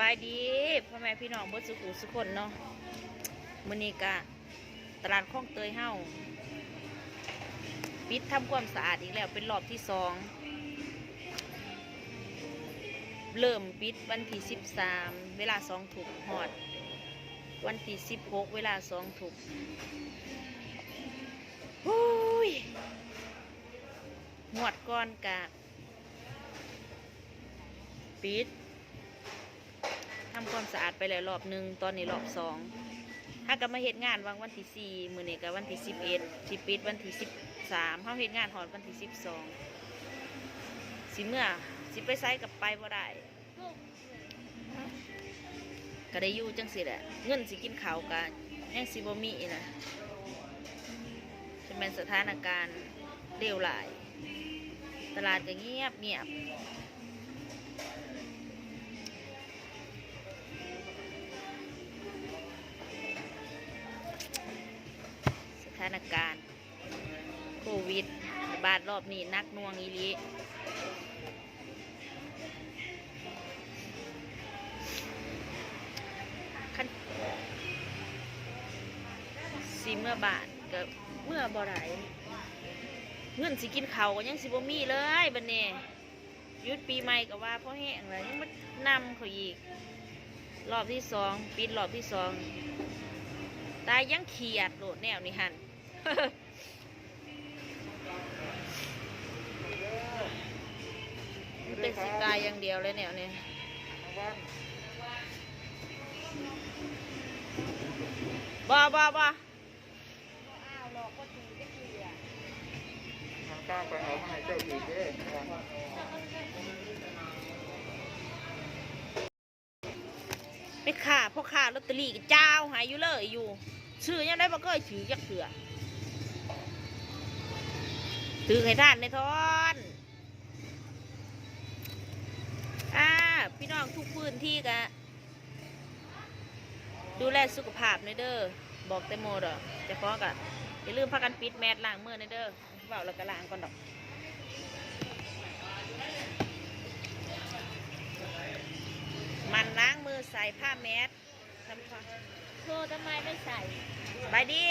บายดีพ่อแม่พี่น้องเบิดสุขุสุขคนเนาะมือนี้กะตลาดคลองเตยเฮาปิดทำความสะอาดอีกแล้วเป็นรอบที่สองเริ่มปิดวันที่สิบสามเวลาสองถุกหอด วันที่สิบหกเวลาสองถุกฮู้ยหวดก่อนกะปิด ทำความสะอาดไปแล้วรอบหนึ่งตอนนี้รอบสองถ้าก็มาเหตุงานวางวันที่สี่มือนี้กับวันที่สิบเอ็ดสิปิดวันที่สิบสามเขาเหตุงานหอนวันที่สิบสองสิเมื่อสิไปไซกับไปบ่ได้ก็ได้ยู่จังสิแหละเงินสิกินข้าวกันยังสิบมีนะจะเป็นสถานการณ์เลวร้าย ตลาดก็เงียบเงียบ การณ์โควิดบาดรอบนี้นักน่วงอีลีคันสิเมื่อบาทกับเมื่อบ่ได้เงินสิกินเขาก็ยังสิบ่มีเลยบันี้หยุดปีใหม่ก็ว่าเพราะแห้งเลยยังมานำเขาอีก รอบที่สองปิดรอบที่สองตายยังเขียดโหลดแนวนี่หัน เป็นสิกายอย่างเดียวเลยแนวนี้บ่บ่บ่ทางก้าวไปเอาให้เจ้าอีกเด้ไม่ขาพ่อขาลอตเตอรี่กับเจ้าหายอยู่เลยอยู่ชื่อยังได้บ่ก็ถือจักเถื่อ ถือให้ท่านในทอนอ่าพี่น้องทุกพื้นที่กะดูแลสุขภาพในเด้อบอกแต่โมดอะจะพอกะอย่าลืมพากันปิดแมสล้างมือในเด้อเบาแล้วก็ล้างก่อนดอกมันล้างมือใส่ผ้าแมสทำความโทรทำไมไม่ใส่บายดี